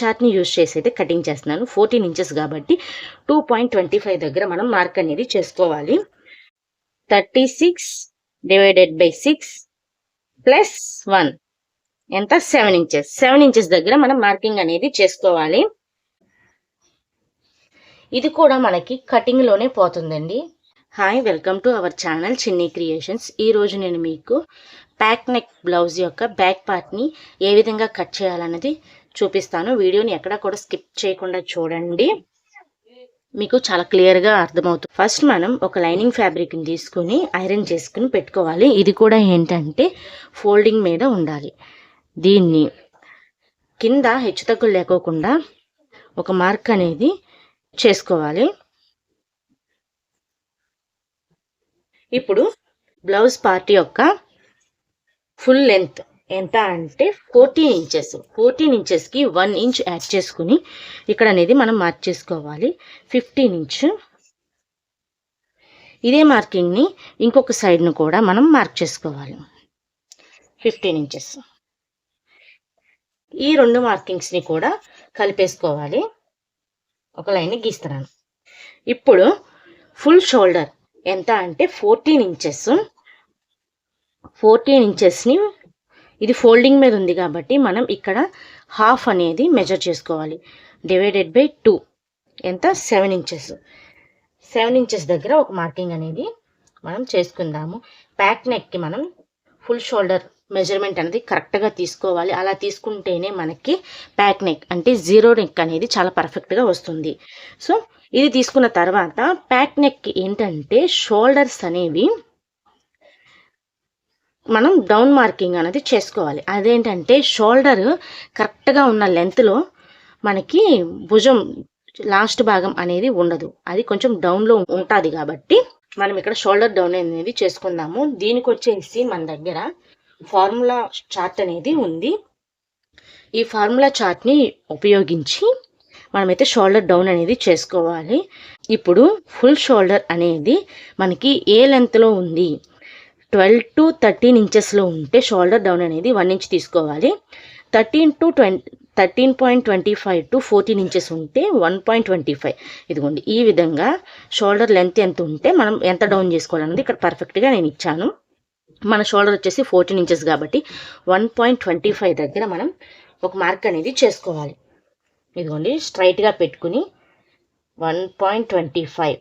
చార్ట్ని use చేసి అయితే cutting చేస్తున్నాను. ఫోర్టీన్ ఇంచెస్ కాబట్టి టూ పాయింట్ ట్వంటీ ఫైవ్ దగ్గర మనం మార్క్ అనేది చేసుకోవాలి. Thirty six divided by six plus one ఎంత? సెవెన్ ఇంచెస్ సెవెన్ ఇంచెస్ దగ్గర మనం మార్కింగ్ అనేది చేసుకోవాలి. ఇది కూడా మనకి కటింగ్లోనే పోతుందండి. Hi welcome to our channel Chinni creations ఈ రోజు నేను మీకు ప్యాక్ నెక్ బ్లౌజ్ యొక్క బ్యాక్ పార్ట్ని ఏ విధంగా కట్ చేయాలన్నది చూపిస్తాను. వీడియోని ఎక్కడ కూడా స్కిప్ చేయకుండా చూడండి. మీకు చాలా క్లియర్గా అర్థమవుతుంది. ఫస్ట్ మనం ఒక లైనింగ్ ఫ్యాబ్రిక్ని తీసుకుని ఐరన్ చేసుకుని పెట్టుకోవాలి. ఇది కూడా ఏంటంటే ఫోల్డింగ్ మీద ఉండాలి. దీన్ని కింద హెచ్చుతగ్గులు లేకోకుండా ఒక మార్క్ అనేది చేసుకోవాలి. ఇప్పుడు బ్లౌజ్ పార్ట్ యొక్క ఫుల్ లెంత్ ఎంత అంటే ఫోర్టీన్ ఇంచెస్ ఫోర్టీన్ ఇంచెస్కి వన్ ఇంచ్ యాడ్ చేసుకుని ఇక్కడ అనేది మనం మార్క్ చేసుకోవాలి. Fifteen inch. ఇదే మార్కింగ్ని ఇంకొక సైడ్ను కూడా మనం మార్క్ చేసుకోవాలి. ఫిఫ్టీన్ ఇంచెస్ ఈ రెండు మార్కింగ్స్ని కూడా కలిపేసుకోవాలి. ఒక లైన్ గీస్తున్నాను. ఇప్పుడు ఫుల్ షోల్డర్ ఎంత అంటే ఫోర్టీన్ ఇంచెస్ ఫోర్టీన్ ఇంచెస్ని ఇది ఫోల్డింగ్ మీద ఉంది కాబట్టి మనం ఇక్కడ హాఫ్ అనేది మెజర్ చేసుకోవాలి. డివైడెడ్ బై టూ ఎంత? సెవెన్ ఇంచెస్ సెవెన్ ఇంచెస్ దగ్గర ఒక మార్కింగ్ అనేది మనం చేసుకుందాము. ప్యాక్ నెక్కి మనం ఫుల్ షోల్డర్ మెజర్మెంట్ అనేది కరెక్ట్గా తీసుకోవాలి. అలా తీసుకుంటేనే మనకి ప్యాక్ నెక్ అంటే జీరో నెక్ అనేది చాలా పర్ఫెక్ట్గా వస్తుంది. సో ఇది తీసుకున్న తర్వాత ప్యాక్ నెక్ ఏంటంటే షోల్డర్స్ అనేవి మనం డౌన్ మార్కింగ్ అనేది చేసుకోవాలి. అదేంటంటే షోల్డర్ కరెక్ట్గా ఉన్న లెంత్లో మనకి భుజం లాస్ట్ భాగం అనేది ఉండదు. అది కొంచెం డౌన్లో ఉంటుంది కాబట్టి మనం ఇక్కడ షోల్డర్ డౌన్ అనేది చేసుకుందాము. దీనికి వచ్చేసి మన దగ్గర ఫార్ములా చార్ట్ అనేది ఉంది. ఈ ఫార్ములా చార్ట్ని ఉపయోగించి మనమైతే షోల్డర్ డౌన్ అనేది చేసుకోవాలి. ఇప్పుడు ఫుల్ షోల్డర్ అనేది మనకి ఏ లెంత్లో ఉంది? ట్వెల్వ్ టు థర్టీన్ ఇంచెస్లో ఉంటే షోల్డర్ డౌన్ అనేది వన్ ఇంచ్ తీసుకోవాలి. Thirteen to twenty thirteen point twenty five to fourteen inches ఉంటే వన్ పాయింట్ ట్వంటీ ఫైవ్. ఇదిగోండి ఈ విధంగా షోల్డర్ లెంత్ ఎంత ఉంటే మనం ఎంత డౌన్ చేసుకోవాలన్నది ఇక్కడ పర్ఫెక్ట్గా నేను ఇచ్చాను. మన షోల్డర్ వచ్చేసి ఫోర్టీన్ ఇంచెస్ కాబట్టి వన్ పాయింట్ ట్వంటీ ఫైవ్ దగ్గర మనం ఒక మార్క్ అనేది చేసుకోవాలి. ఇదిగోండి స్ట్రైట్గా పెట్టుకుని వన్ పాయింట్ ట్వంటీ ఫైవ్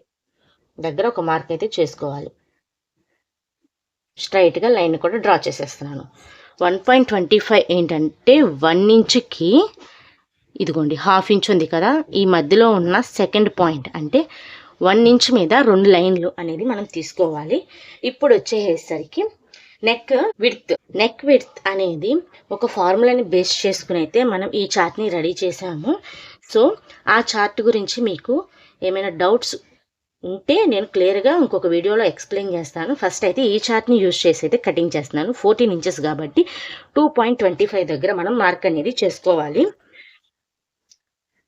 దగ్గర ఒక మార్క్ అయితే చేసుకోవాలి. స్ట్రైట్గా లైన్ కూడా డ్రా చేసేస్తున్నాను. వన్ పాయింట్ ట్వంటీ ఫైవ్ ఏంటంటే వన్ ఇంచుకి ఇదిగోండి హాఫ్ ఇంచ్ ఉంది కదా ఈ మధ్యలో ఉన్న సెకండ్ పాయింట్ అంటే వన్ ఇంచ్ మీద రెండు లైన్లు అనేది మనం తీసుకోవాలి. ఇప్పుడు వచ్చేసరికి నెక్ విడ్త్. నెక్ విడ్త్ అనేది ఒక ఫార్ములాని బేస్ చేసుకుని అయితే మనం ఈ చార్ట్ని రెడీ చేసాము సో ఆ చార్ట్ గురించి మీకు ఏమైనా డౌట్స్ ఉంటే నేను క్లియర్గా ఇంకొక వీడియోలో ఎక్స్ప్లెయిన్ చేస్తాను. ఫస్ట్ అయితే ఈ చార్ట్ని యూజ్ చేసి అయితే కటింగ్ చేస్తున్నాను. ఫోర్టీన్ ఇంచెస్ కాబట్టి టూ పాయింట్ ట్వంటీ ఫైవ్ దగ్గర మనం మార్క్ అనేది చేసుకోవాలి.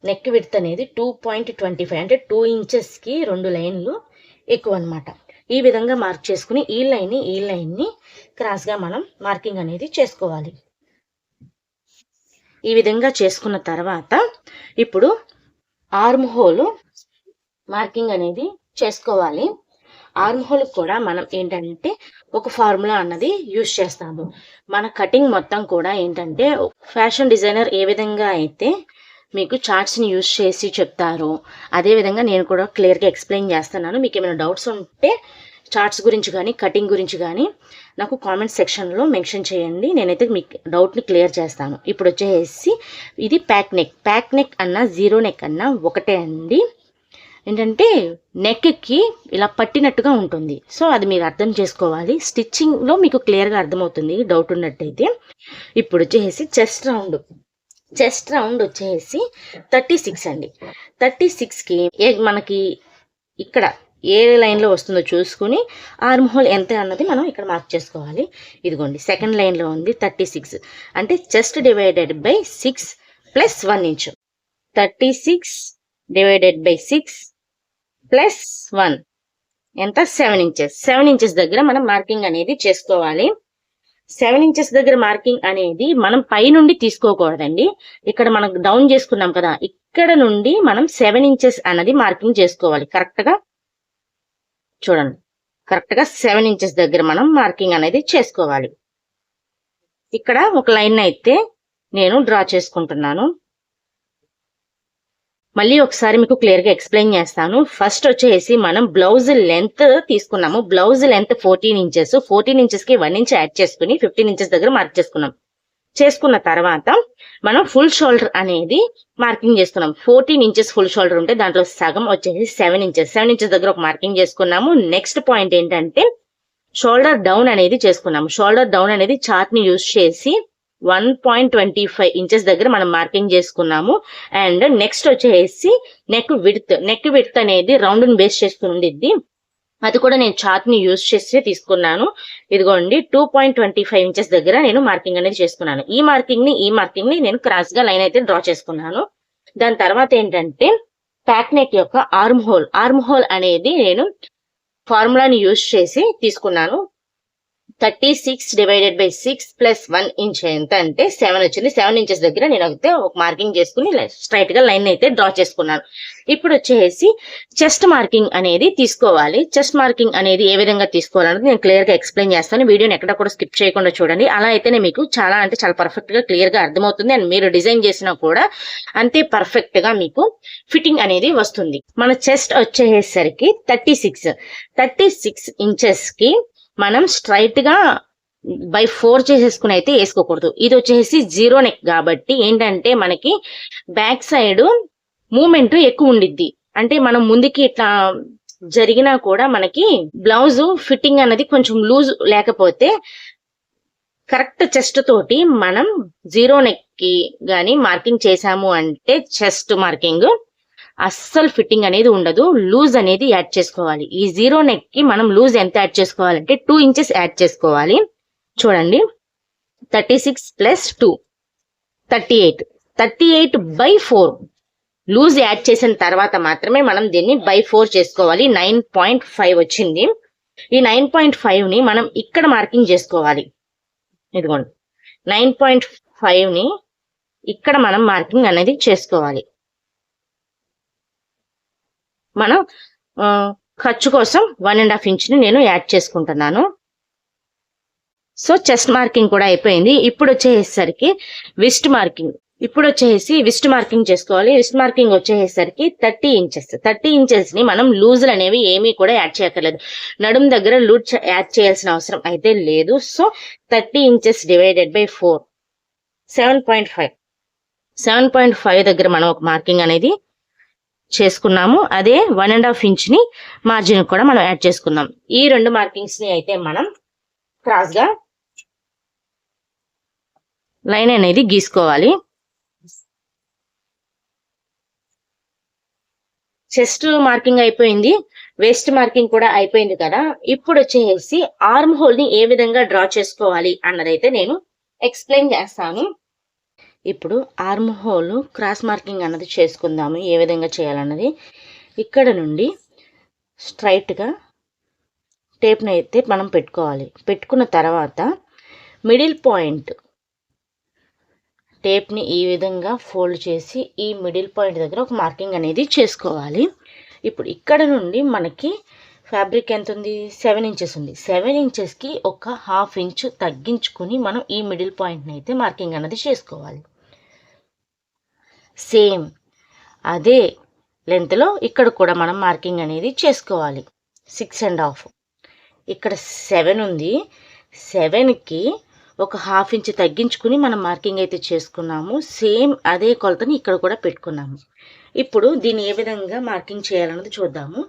నెక్ విడ్త్ అనేది టూ పాయింట్ ట్వంటీ ఫైవ్ అంటే టూ ఇంచెస్కి రెండు లైన్లు ఎక్కువ అనమాట ఈ విధంగా మార్క్ చేసుకుని ఈ లైన్ని ఈ లైన్ని క్రాస్గా మనం మార్కింగ్ అనేది చేసుకోవాలి. ఈ విధంగా చేసుకున్న తర్వాత ఇప్పుడు ఆర్మ్ హోల్ మార్కింగ్ అనేది చేసుకోవాలి. ఆర్మ్ హోల్ కూడా మనం ఏంటంటే ఒక ఫార్ములా అన్నది యూజ్ చేస్తాము. మన కటింగ్ మొత్తం కూడా ఏంటంటే ఫ్యాషన్ డిజైనర్ ఏ విధంగా అయితే మీకు చార్ట్స్ని యూజ్ చేసి చెప్తారో అదే విధంగా నేను కూడా క్లియర్గా ఎక్స్ప్లెయిన్ చేస్తున్నాను. మీకు ఏమైనా డౌట్స్ ఉంటే చార్ట్స్ గురించి కానీ కటింగ్ గురించి కానీ నాకు కామెంట్ సెక్షన్లో మెన్షన్ చేయండి. నేనైతే మీకు డౌట్ని క్లియర్ చేస్తాను. ఇప్పుడు వచ్చేసి ఇది ప్యాక్ నెక్. ప్యాక్ నెక్ అన్న జీరో నెక్ అన్న ఒకటే అండి. ఏంటంటే నెక్కి ఇలా పట్టినట్టుగా ఉంటుంది. సో అది మీరు అర్థం చేసుకోవాలి. స్టిచ్చింగ్లో మీకు క్లియర్గా అర్థమవుతుంది. డౌట్ ఉన్నట్టయితే. ఇప్పుడు వచ్చేసి చెస్ట్ రౌండ్. చెస్ట్ రౌండ్ వచ్చేసి థర్టీ సిక్స్ అండి. థర్టీ సిక్స్కి ఏ మనకి ఇక్కడ ఏ లైన్లో వస్తుందో చూసుకుని ఆర్మ్ హోల్ ఎంత అన్నది మనం ఇక్కడ మార్క్ చేసుకోవాలి. ఇదిగోండి సెకండ్ లైన్లో ఉంది థర్టీ సిక్స్. అంటే chest divided by six plus one inch. Thirty six divided by six plus one ఎంత? సెవెన్ ఇంచెస్ సెవెన్ ఇంచెస్ దగ్గర మనం మార్కింగ్ అనేది చేసుకోవాలి. సెవెన్ ఇంచెస్ దగ్గర మార్కింగ్ అనేది మనం పై నుండి తీసుకోకూడదండి. ఇక్కడ మనం డౌన్ చేసుకున్నాం కదా ఇక్కడ నుండి మనం సెవెన్ ఇంచెస్ అన్నది మార్కింగ్ చేసుకోవాలి. కరెక్ట్గా? చూడండి. కరెక్ట్గా సెవెన్ ఇంచెస్ దగ్గర మనం మార్కింగ్ అనేది చేసుకోవాలి. ఇక్కడ ఒక లైన్ అయితే నేను డ్రా చేసుకుంటున్నాను. మళ్ళీ ఒకసారి మీకు క్లియర్గా ఎక్స్ప్లెయిన్ చేస్తాను. ఫస్ట్ వచ్చేసి మనం బ్లౌజ్ లెంత్ తీసుకున్నాము. Blouse length fourteen inches fourteen ఇంచెస్కి వన్ ఇంచ్ యాడ్ చేసుకుని ఫిఫ్టీన్ ఇంచెస్ దగ్గర మార్క్ చేసుకున్నాం. చేసుకున్న తర్వాత మనం ఫుల్ షోల్డర్ అనేది మార్కింగ్ చేసుకున్నాం. ఫోర్టీన్ ఇంచెస్ ఫుల్ షోల్డర్ ఉంటే దాంట్లో సగం వచ్చేసి సెవెన్ ఇంచెస్ సెవెన్ ఇంచెస్ దగ్గర ఒక మార్కింగ్ చేసుకున్నాము. నెక్స్ట్ పాయింట్ ఏంటంటే షోల్డర్ డౌన్ అనేది చేసుకున్నాము. షోల్డర్ డౌన్ అనేది చార్ట్ని యూజ్ చేసి one point twenty five inches దగ్గర మనం మార్కింగ్ చేసుకున్నాము. అండ్ నెక్స్ట్ వచ్చేసి నెక్ విడ్త్ నెక్ విడ్త్ అనేది రౌండ్ని బేస్ చేసుకుండిద్ది అది కూడా నేను చాత్ని యూజ్ చేసి తీసుకున్నాను. ఇదిగోండి two point twenty five inches దగ్గర నేను మార్కింగ్ అనేది చేసుకున్నాను. ఈ మార్కింగ్ని ఈ మార్కింగ్ని నేను క్రాస్గా లైన్ అయితే డ్రా చేసుకున్నాను. దాని తర్వాత ఏంటంటే ప్యాక్ నెక్ యొక్క ఆర్మ్ హోల్ ఆర్మ్ హోల్ అనేది నేను ఫార్ములాని యూజ్ చేసి తీసుకున్నాను. Thirty six divided by six plus one inch ఎంత అంటే సెవెన్ వచ్చింది. సెవెన్ ఇంచెస్ దగ్గర నేను అయితే ఒక మార్కింగ్ చేసుకుని స్ట్రైట్గా లైన్ అయితే డ్రా చేసుకున్నాను. ఇప్పుడు వచ్చేసి చెస్ట్ మార్కింగ్ అనేది తీసుకోవాలి. చెస్ట్ మార్కింగ్ అనేది ఏ విధంగా తీసుకోవాలన్నది నేను క్లియర్గా ఎక్స్ప్లెయిన్ చేస్తాను. వీడియోని ఎక్కడ కూడా స్కిప్ చేయకుండా చూడండి. అలా అయితేనే మీకు చాలా అంటే చాలా పర్ఫెక్ట్గా క్లియర్గా అర్థమవుతుంది. అండ్ మీరు డిజైన్ చేసినా కూడా అంతే పర్ఫెక్ట్గా మీకు ఫిట్టింగ్ అనేది వస్తుంది. మన చెస్ట్ వచ్చేసరికి థర్టీ సిక్స్. థర్టీ సిక్స్ ఇంచెస్కి మనం స్ట్రైట్గా బై ఫోర్ చేసేసుకుని అయితే వేసుకోకూడదు. ఇది వచ్చేసి జీరో నెక్ కాబట్టి ఏంటంటే మనకి బ్యాక్ సైడ్ మూమెంట్ ఎక్కువ ఉండిద్ది. అంటే మనం ముందుకి ఇట్లా జరిగినా కూడా మనకి బ్లౌజ్ ఫిట్టింగ్ అనేది కొంచెం లూజ్ లేకపోతే కరెక్ట్ చెస్ట్ తోటి మనం జీరో నెక్కి గాని మార్కింగ్ చేసాము అంటే చెస్ట్ మార్కింగ్ అస్సలు ఫిట్టింగ్ అనేది ఉండదు. లూజ్ అనేది యాడ్ చేసుకోవాలి. ఈ జీరో నెక్కి మనం లూజ్ ఎంత యాడ్ చేసుకోవాలంటే టూ ఇంచెస్ యాడ్ చేసుకోవాలి. చూడండి. Thirty six plus two. Thirty eight. Thirty eight by four. Loose add చేసిన తర్వాత మాత్రమే మనం దీన్ని బై ఫోర్ చేసుకోవాలి. నైన్ పాయింట్ ఫైవ్ వచ్చింది. ఈ నైన్ పాయింట్ ఫైవ్ని మనం ఇక్కడ మార్కింగ్ చేసుకోవాలి. ఇదిగోండి. నైన్ పాయింట్ ఫైవ్ని ఇక్కడ మనం మార్కింగ్ అనేది చేసుకోవాలి. మనం ఖర్చు కోసం వన్ అండ్ హాఫ్ ఇంచ్ని నేను యాడ్ చేసుకుంటున్నాను. సో చెస్ట్ మార్కింగ్ కూడా అయిపోయింది. ఇప్పుడు వచ్చేసరికి విస్ట్ మార్కింగ్. ఇప్పుడు వచ్చేసి విస్ట్ మార్కింగ్ చేసుకోవాలి. విస్ట్ మార్కింగ్ వచ్చేసరికి థర్టీ ఇంచెస్. థర్టీ ఇంచెస్ని మనం లూజులు అనేవి ఏమీ కూడా యాడ్ చేయక్కర్లేదు. నడుం దగ్గర లూజ్ యాడ్ చేయాల్సిన అవసరం అయితే లేదు. So thirty inches divided by four. Seven point five. Seven point five దగ్గర మనం ఒక మార్కింగ్ అనేది చేసుకున్నాము. అదే వన్ అండ్ హాఫ్ ఇంచ్ని మార్జిన్ కూడా మనం యాడ్ చేసుకున్నాం ఈ రెండు మార్కింగ్స్ని అయితే మనం క్రాస్గా లైన్ అనేది గీసుకోవాలి. చెస్ట్ మార్కింగ్ అయిపోయింది. వేస్ట్ మార్కింగ్ కూడా అయిపోయింది కదా. ఇప్పుడు వచ్చేసి ఆర్మ్ హోల్ని ఏ విధంగా డ్రా చేసుకోవాలి అన్నదైతే నేను ఎక్స్ప్లెయిన్ చేస్తాను. ఇప్పుడు ఆర్మ్ హోల్ క్రాస్ మార్కింగ్ అన్నది చేసుకుందాము ఏ విధంగా చేయాలన్నది. ఇక్కడ నుండి స్ట్రైట్గా టేప్ని అయితే మనం పెట్టుకోవాలి. పెట్టుకున్న తర్వాత మిడిల్ పాయింట్ టేప్ని ఈ విధంగా ఫోల్డ్ చేసి ఈ మిడిల్ పాయింట్ దగ్గర ఒక మార్కింగ్ అనేది చేసుకోవాలి. ఇప్పుడు ఇక్కడ నుండి మనకి ఫ్యాబ్రిక్ ఎంత ఉంది సెవెన్ ఇంచెస్ ఉంది సెవెన్ ఇంచెస్కి ఒక హాఫ్ ఇంచ్ తగ్గించుకుని మనం ఈ మిడిల్ పాయింట్ని అయితే మార్కింగ్ అనేది చేసుకోవాలి. సేమ్. అదే లెంత్లో ఇక్కడ కూడా మనం మార్కింగ్ అనేది చేసుకోవాలి. సిక్స్ అండ్ హాఫ్ ఇక్కడ సెవెన్ ఉంది. సెవెన్కి ఒక హాఫ్ ఇంచ్ తగ్గించుకుని మనం మార్కింగ్ అయితే చేసుకున్నాము. సేమ్ అదే కొలతని ఇక్కడ కూడా పెట్టుకున్నాము. ఇప్పుడు దీన్ని ఏ విధంగా మార్కింగ్ చేయాలన్నది చూద్దాము.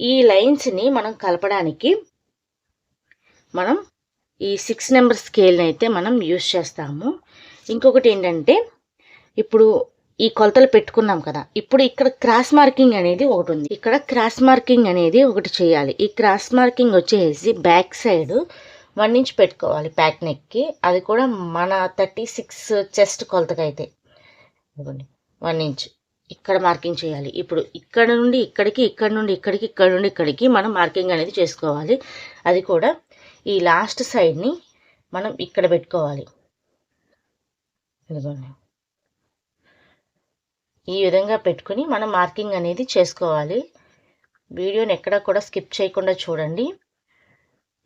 ఈ లైన్స్ని మనం కలపడానికి మనం ఈ సిక్స్ నెంబర్ స్కేల్ని అయితే మనం యూస్ చేస్తాము. ఇంకొకటి ఏంటంటే ఇప్పుడు ఈ కొలతలు పెట్టుకున్నాం కదా. ఇప్పుడు ఇక్కడ క్రాస్ మార్కింగ్ అనేది ఒకటి ఉంది. ఇక్కడ క్రాస్ మార్కింగ్ అనేది ఒకటి చేయాలి. ఈ క్రాస్ మార్కింగ్ వచ్చేసి బ్యాక్ సైడ్ వన్ ఇంచ్ పెట్టుకోవాలి ప్యాక్ నెక్కి. అది కూడా మన thirty six chest కొలతకైతే. One inch. ఇక్కడ మార్కింగ్ చేయాలి. ఇప్పుడు ఇక్కడ నుండి ఇక్కడికి ఇక్కడ నుండి ఇక్కడికి ఇక్కడ నుండి ఇక్కడికి మనం మార్కింగ్ అనేది చేసుకోవాలి. అది కూడా ఈ లాస్ట్ సైడ్ని మనం ఇక్కడ పెట్టుకోవాలి. ఇదిగోండి. ఈ విధంగా పెట్టుకుని మనం మార్కింగ్ అనేది చేసుకోవాలి. వీడియోని ఎక్కడ కూడా స్కిప్ చేయకుండా చూడండి.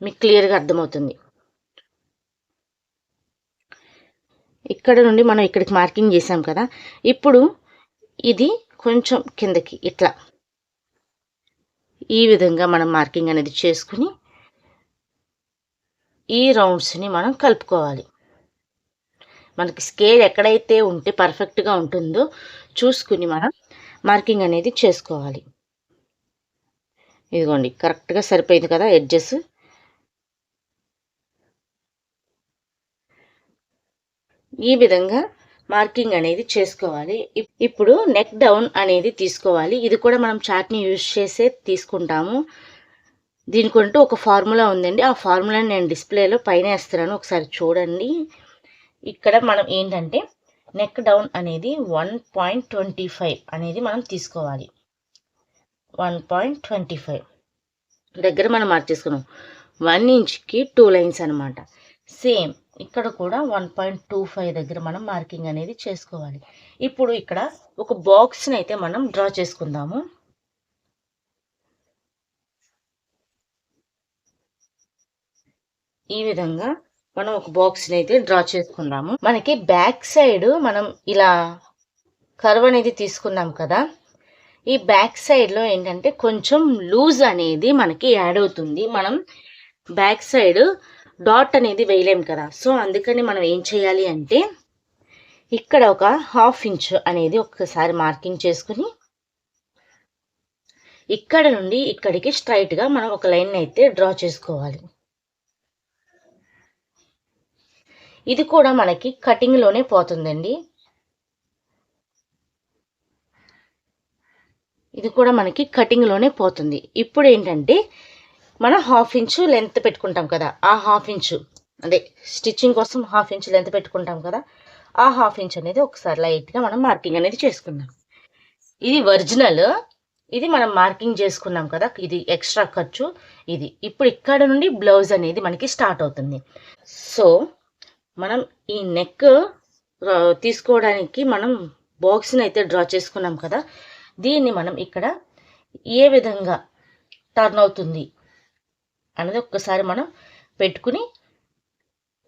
మీకు క్లియర్గా అర్థమవుతుంది. ఇక్కడ నుండి మనం ఇక్కడికి మార్కింగ్ చేసాం కదా. ఇప్పుడు ఇది కొంచెం కిందకి ఇట్లా. ఈ విధంగా మనం మార్కింగ్ అనేది చేసుకుని ఈ రౌండ్స్ని మనం కలుపుకోవాలి. మనకి స్కేల్ ఎక్కడైతే ఉంటే పర్ఫెక్ట్గా ఉంటుందో చూసుకుని మనం మార్కింగ్ అనేది చేసుకోవాలి. ఇదిగోండి కరెక్ట్గా సరిపోయింది కదా ఎడ్జెస్ ఈ విధంగా మార్కింగ్ అనేది చేసుకోవాలి. ఇప్పుడు నెక్ డౌన్ అనేది తీసుకోవాలి. ఇది కూడా మనం చాట్ని యూజ్ చేసే తీసుకుంటాము. దీనికంటూ ఒక ఫార్ములా ఉందండి. ఆ ఫార్ములాని నేను డిస్ప్లేలో పైన వేస్తున్నాను. ఒకసారి చూడండి. ఇక్కడ మనం ఏంటంటే నెక్ డౌన్ అనేది వన్ పాయింట్ ట్వంటీ ఫైవ్ అనేది మనం తీసుకోవాలి. వన్ పాయింట్ ట్వంటీ ఫైవ్ దగ్గర మనం మార్చేసుకున్నాం వన్ ఇంచ్కి టూ లైన్స్ అనమాట సేమ్ ఇక్కడ కూడా వన్ పాయింట్ టూ ఫైవ్ దగ్గర మనం మార్కింగ్ అనేది చేసుకోవాలి. ఇప్పుడు ఇక్కడ ఒక బాక్స్ని అయితే మనం డ్రా చేసుకుందాము. ఈ విధంగా మనం ఒక బాక్స్ని అయితే డ్రా చేసుకుందాము. మనకి బ్యాక్ సైడ్ మనం ఇలా కర్వ్ అనేది తీసుకున్నాం కదా. ఈ బ్యాక్ సైడ్లో ఏంటంటే కొంచెం లూజ్ అనేది మనకి యాడ్ అవుతుంది. మనం బ్యాక్ సైడ్ డాట్ అనేది వేయలేం కదా. సో అందుకని మనం ఏం చేయాలి అంటే ఇక్కడ ఒక హాఫ్ ఇంచ్ అనేది ఒక్కసారి మార్కింగ్ చేసుకుని ఇక్కడ నుండి ఇక్కడికి స్ట్రైట్గా మనం ఒక లైన్ అయితే డ్రా చేసుకోవాలి. ఇది కూడా మనకి కటింగ్లోనే పోతుందండి. ఇది కూడా మనకి కటింగ్లోనే పోతుంది. ఇప్పుడు ఏంటంటే మనం హాఫ్ ఇంచు లెంత్ పెట్టుకుంటాం కదా ఆ హాఫ్ ఇంచు అదే స్టిచ్చింగ్ కోసం హాఫ్ ఇంచు లెంత్ పెట్టుకుంటాం కదా ఆ హాఫ్ ఇంచ్ అనేది ఒకసారి లైట్గా మనం మార్కింగ్ అనేది చేసుకుందాం. ఇది ఒరిజినల్ ఇది మనం మార్కింగ్ చేసుకున్నాం కదా ఇది ఎక్స్ట్రా ఖర్చు ఇది. ఇప్పుడు ఇక్కడ నుండి బ్లౌజ్ అనేది మనకి స్టార్ట్ అవుతుంది. సో మనం ఈ నెక్ తీసుకోవడానికి మనం బాక్స్ని అయితే డ్రా చేసుకున్నాం కదా. దీన్ని మనం ఇక్కడ ఏ విధంగా టర్న్ అవుతుంది అనేది ఒక్కసారి మనం పెట్టుకుని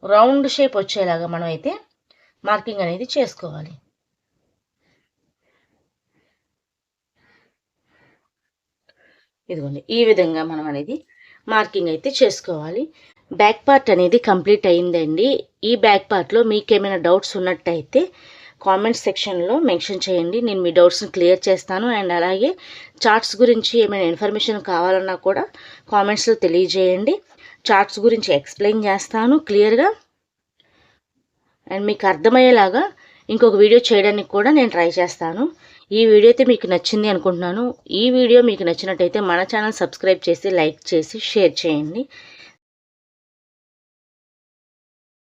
రౌండ్ షేప్ వచ్చేలాగా మనం అయితే మార్కింగ్ అనేది చేసుకోవాలి. ఇదిగోండి ఈ విధంగా మనం అనేది మార్కింగ్ అయితే చేసుకోవాలి. బ్యాక్ పార్ట్ అనేది కంప్లీట్ అయిందండి. ఈ బ్యాక్ పార్ట్లో మీకేమైనా డౌట్స్ ఉన్నట్టయితే కామెంట్ సెక్షన్లో మెన్షన్ చేయండి. నేను మీ డౌట్స్ని క్లియర్ చేస్తాను. అండ్ అలాగే చార్ట్స్ గురించి ఏమైనా ఇన్ఫర్మేషన్ కావాలన్నా కూడా కామెంట్స్లో తెలియజేయండి. చార్ట్స్ గురించి ఎక్స్ప్లెయిన్ చేస్తాను క్లియర్గా అండ్ మీకు అర్థమయ్యేలాగా ఇంకొక వీడియో చేయడానికి కూడా నేను ట్రై చేస్తాను. ఈ వీడియో అయితే మీకు నచ్చింది అనుకుంటున్నాను. ఈ వీడియో మీకు నచ్చినట్టయితే మన ఛానల్ సబ్స్క్రైబ్ చేసి లైక్ చేసి షేర్ చేయండి.